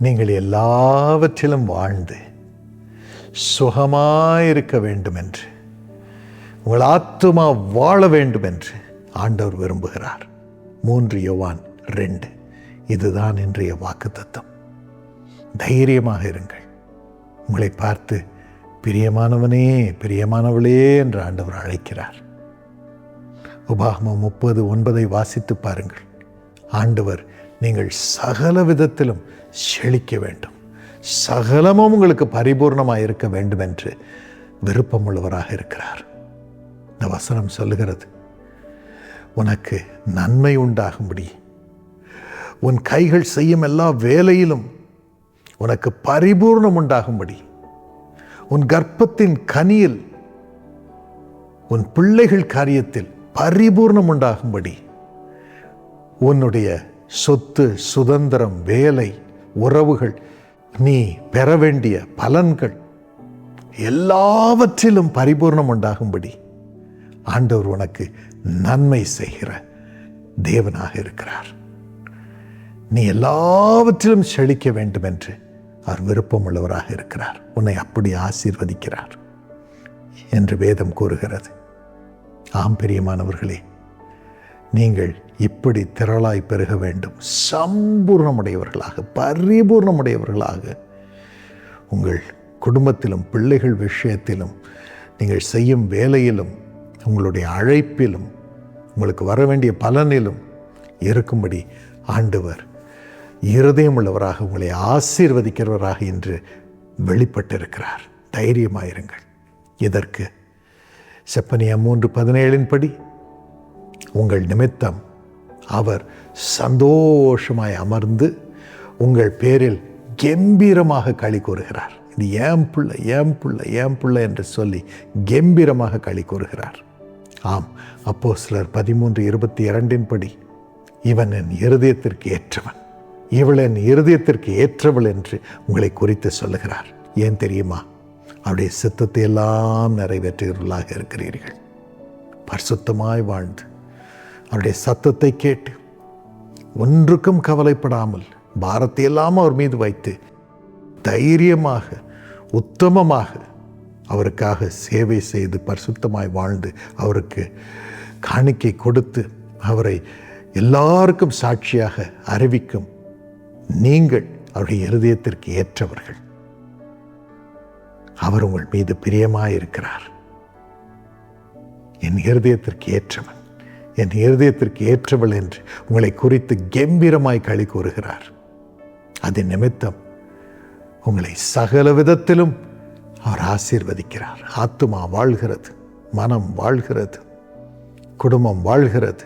நீங்கள் எல்லாவற்றிலும் வாழ்ந்து சுகமாயிருக்க வேண்டும் என்று உங்கள் ஆத்துமா வாழ வேண்டும் என்று ஆண்டவர் விரும்புகிறார். மூன்று யோவான் ரெண்டு. இதுதான் இன்றைய வாக்குத்தத்தம். தைரியமாக இருங்கள். உங்களை பார்த்து பிரியமானவனே பிரியமானவளே என்று ஆண்டவர் அழைக்கிறார். உபாகமம் முப்பது ஒன்பதை வாசித்து பாருங்கள். ஆண்டவர் நீங்கள் சகல விதத்திலும் செழிக்க வேண்டும். சகலமும் உங்களுக்கு பரிபூர்ணமாக இருக்க வேண்டும் என்று விருப்பமுள்ளவராக இருக்கிறார். இந்த வசனம் சொல்லுகிறது உனக்கு நன்மை உண்டாகும்படி. உன் கைகள் செய்யும் எல்லா வேலையிலும் உனக்கு பரிபூர்ணம் உண்டாகும்படி. உன் கர்ப்பத்தின் கனியில் உன் பிள்ளைகள் காரியத்தில் பரிபூர்ணம் உண்டாகும்படி. உன்னுடைய சொத்து சுதந்திரம் வேலை உறவுகள் நீ பெற வேண்டிய பலன்கள் எல்லாவற்றிலும் பரிபூர்ணம் உண்டாகும்படி ஆண்டவர் உனக்கு நன்மை செய்கிற தேவனாக இருக்கிறார். நீ எல்லாவற்றிலும் செழிக்க வேண்டும் என்று அவர் விருப்பம் உள்ளவராக இருக்கிறார். உன்னை அப்படி ஆசீர்வதிக்கிறார் என்று வேதம் கூறுகிறது. ஆம் பிரியமானவர்களே நீங்கள் இப்படி திரளாய் பெருக வேண்டும். சம்பூர்ணமுடையவர்களாக பரிபூர்ணமுடையவர்களாக. உங்கள் குடும்பத்திலும் பிள்ளைகள் விஷயத்திலும் நீங்கள் செய்யும் வேலையிலும் உங்களுடைய அழைப்பிலும் உங்களுக்கு வர வேண்டிய பலனிலும் இருக்கும்படி ஆண்டவர் இருதயம் உள்ளவராக உங்களை ஆசீர்வதிக்கிறவராக இன்று வெளிப்பட்டிருக்கிறார். தைரியமாயிருங்கள். இதற்கு செப்பனியா மூன்று பதினேழின் படி உங்கள் நிமித்தம் அவர் சந்தோஷமாய் அமர்ந்து உங்கள் பேரில் கம்பீரமாக களி கூறுகிறார். இது ஏன் பிள்ளை ஏன் பிள்ளை ஏன் பிள்ளை என்று சொல்லி கம்பீரமாக களி கூறுகிறார். ஆம் அப்போ சிலர் பதிமூன்று இருபத்தி இரண்டின் படி இவன் என் இருதயத்திற்கு ஏற்றவன் இவள் என் இருதயத்திற்கு ஏற்றவள் என்று உங்களை குறித்து சொல்லுகிறார். ஏன் தெரியுமா? அவருடைய சித்தத்தை எல்லாம் நிறைவேற்றுகிறவர்களாக இருக்கிறீர்கள். பரிசுத்தமாய் வாழ்ந்து அவருடைய சத்தத்தை கேட்டு ஒன்றுக்கும் கவலைப்படாமல் பாரத்தை எல்லாம் அவர் மீது வைத்து தைரியமாக உத்தமமாக அவருக்காக சேவை செய்து பரிசுத்தமாய் வாழ்ந்து அவருக்கு காணிக்கை கொடுத்து அவரை எல்லாருக்கும் சாட்சியாக அறிவிக்கும் நீங்கள் அவருடைய இருதயத்திற்கு ஏற்றவர்கள். அவர் உங்கள் மீது பிரியமாயிருக்கிறார். என் இருதயத்திற்கு ஏற்றவன். என் இருதயத்திற்கு ஏற்றவள் என்று உங்களை குறித்து கம்பீரமாய் களி கூறுகிறார். அது நிமித்தம் உங்களை சகல விதத்திலும் அவர் ஆசீர்வதிக்கிறார். ஆத்துமா வாழ்கிறது மனம் வாழ்கிறது குடும்பம் வாழ்கிறது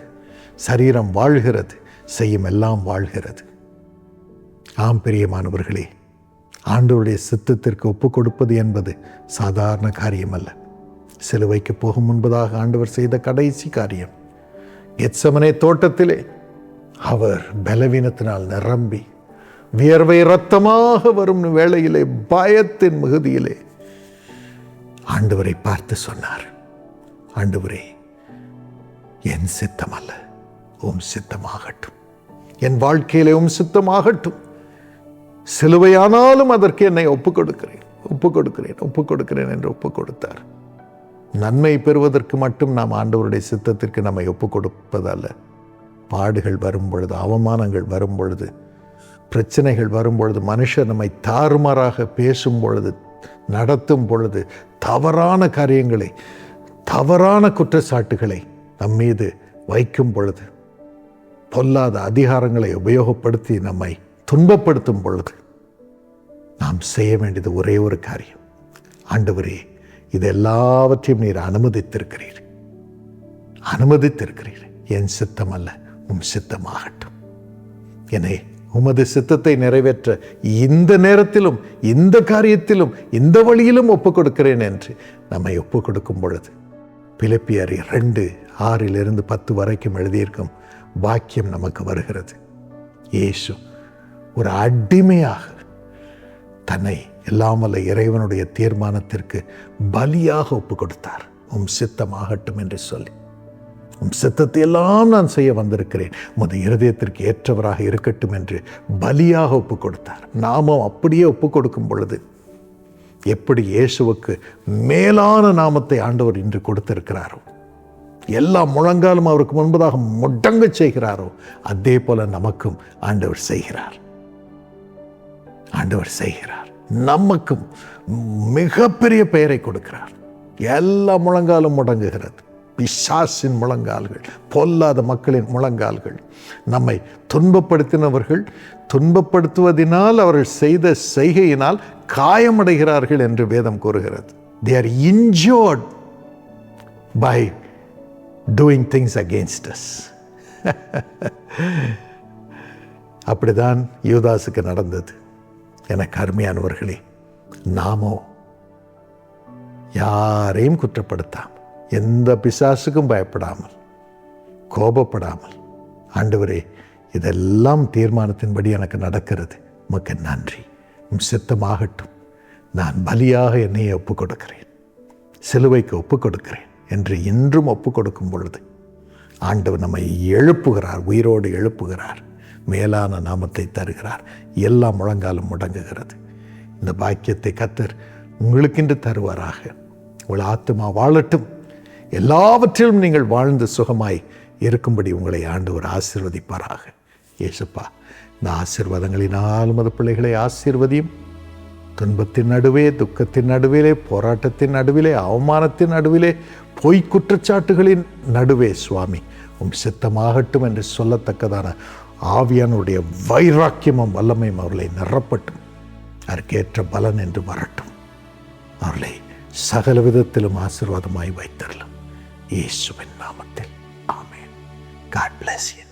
சரீரம் வாழ்கிறது செய்யும் எல்லாம் வாழ்கிறது. ஆம் பிரியமானவர்களே ஆண்டவருடைய சித்தத்திற்கு ஒப்பு கொடுப்பது என்பது சாதாரண காரியமல்ல. சிலுவைக்கு போகும் முன்பதாக ஆண்டவர் செய்த கடைசி காரியம். எச்சமனே தோட்டத்திலே. அவர் பலவீனத்தினால் நிரம்பி வியர்வை ரத்தமாக வரும் வேளையிலே பயத்தின் மிகுதியிலே ஆண்டவரை பார்த்து சொன்னார். ஆண்டவரே என் சித்தம் அல்ல உம் சித்தமாகட்டும். என் வாழ்க்கையிலே உம் சித்தமாகட்டும். சிலுவையானாலும் அதற்கு என்னை ஒப்புக் கொடுக்கிறேன் ஒப்புக் கொடுக்கிறேன் ஒப்புக் கொடுக்கிறேன் என்று ஒப்புக் கொடுத்தார் நன்மை பெறுவதற்கு மட்டும் நாம் ஆண்டவருடைய சித்தத்திற்கு நம்மை ஒப்புக் கொடுப்பதல்ல பாடுகள் வரும் பொழுது அவமானங்கள் வரும் பொழுது பிரச்சனைகள் வரும் பொழுது மனுஷர் நம்மை தாறுமாறாக பேசும் பொழுது நடத்தும் பொழுது தவறான காரியங்களை தவறான குற்றச்சாட்டுகளை நம் மீது வைக்கும் பொழுது பொல்லாத அதிகாரங்களை உபயோகப்படுத்தி நம்மை துன்பப்படுத்தும் பொழுது நாம் செய்ய வேண்டியது ஒரே ஒரு காரியம். ஆண்டவரே இது எல்லாவற்றையும் நீர் அனுமதித்திருக்கிறீர். அனுமதித்திருக்கிறீர். என் சித்தம் அல்ல உம் சித்தமாகட்டும். என்னை உமது சித்தத்தை நிறைவேற்ற இந்த நேரத்திலும் இந்த காரியத்திலும் இந்த வழியிலும் ஒப்பு கொடுக்கிறேன் என்று நம்மை ஒப்பு கொடுக்கும் பொழுது பிலிப்பியர் இரண்டு ஆறிலிருந்து பத்து வரைக்கும் எழுதியிருக்கும் வாக்கியம் நமக்கு வருகிறது. இயேசு ஒரு அடிமையாக தன்னை எல்லாமல்ல இறைவனுடைய தீர்மானத்திற்கு பலியாக ஒப்பு கொடுத்தார். உம் சித்தமாகட்டும் என்று சொல்லி. உம் சித்தத்தை எல்லாம் நான் செய்ய வந்திருக்கிறேன். உமது இருதயத்திற்கு ஏற்றவராக இருக்கட்டும் என்று பலியாக ஒப்பு கொடுத்தார். நாமம் அப்படியே ஒப்பு கொடுக்கும் பொழுது எப்படி இயேசுவுக்கு மேலான நாமத்தை ஆண்டவர் இன்று கொடுத்திருக்கிறாரோ எல்லா முழங்காலும் அவருக்கு முன்பதாக முடங்க செய்கிறாரோ அதே போல நமக்கும் ஆண்டவர் செய்கிறார். ஆண்டவர் செய்கிறார். நமக்கும் மிகப்பெரிய பெயரை கொடுக்கிறார். எல்லா முழங்காலும் முடங்குகிறது. பிசாசின் முழங்கால்கள் பொல்லாத மக்களின் முழங்கால்கள். நம்மை துன்பப்படுத்தினவர்கள் துன்பப்படுத்துவதினால் அவர்கள் செய்த செய்கையினால் காயமடைகிறார்கள் என்று வேதம் கூறுகிறது. They are injured by doing things against us அப்படிதான் யூதாஸுக்கு நடந்தது. எனக்கு அருமையானவர்களே நாமோ யாரையும் குற்றப்படுத்தாமல் எந்த பிசாசுக்கும் பயப்படாமல் கோபப்படாமல் ஆண்டவரே இதெல்லாம் தீர்மானத்தின்படி எனக்கு நடக்கிறது. உமக்கு நன்றி. சித்தமாகட்டும். நான் பலியாக என்னையே ஒப்புக் கொடுக்கிறேன் சிலுவைக்கு ஒப்புக் கொடுக்கிறேன் என்று இன்றும் ஒப்புக் கொடுக்கும் பொழுது ஆண்டவர் நம்மை எழுப்புகிறார் உயிரோடு எழுப்புகிறார். மேலான நாமத்தை தருகிறார். எல்லா முழங்காலும் முடங்குகிறது. இந்த பாக்கியத்தை கத்தர் உங்களுக்கென்று தருவாராக. உங்கள் ஆத்மா வாழட்டும். எல்லாவற்றிலும் நீங்கள் வாழ்ந்து சுகமாய் இருக்கும்படி உங்களை ஆண்டவர் ஆசீர்வதிப்பாராக. ஏசப்பா இந்த ஆசிர்வாதங்களினால் மது பிள்ளைகளை ஆசீர்வதியும். துன்பத்தின் நடுவே துக்கத்தின் நடுவிலே போராட்டத்தின் நடுவிலே அவமானத்தின் நடுவிலே பொய் குற்றச்சாட்டுகளின் நடுவே சுவாமி உம் சித்தமாகட்டும் என்று சொல்லத்தக்கதான ஆவியானுடைய வைராக்கியமும் வல்லமையும் அவர்களை நிரப்பட்டும். அதற்கேற்ற பலன் என்று வரட்டும். அவர்களை சகல விதத்திலும் ஆசீர்வாதமாய் வைத்தரலாம் இயேசுவின் நாமத்தில். ஆமேன். God bless you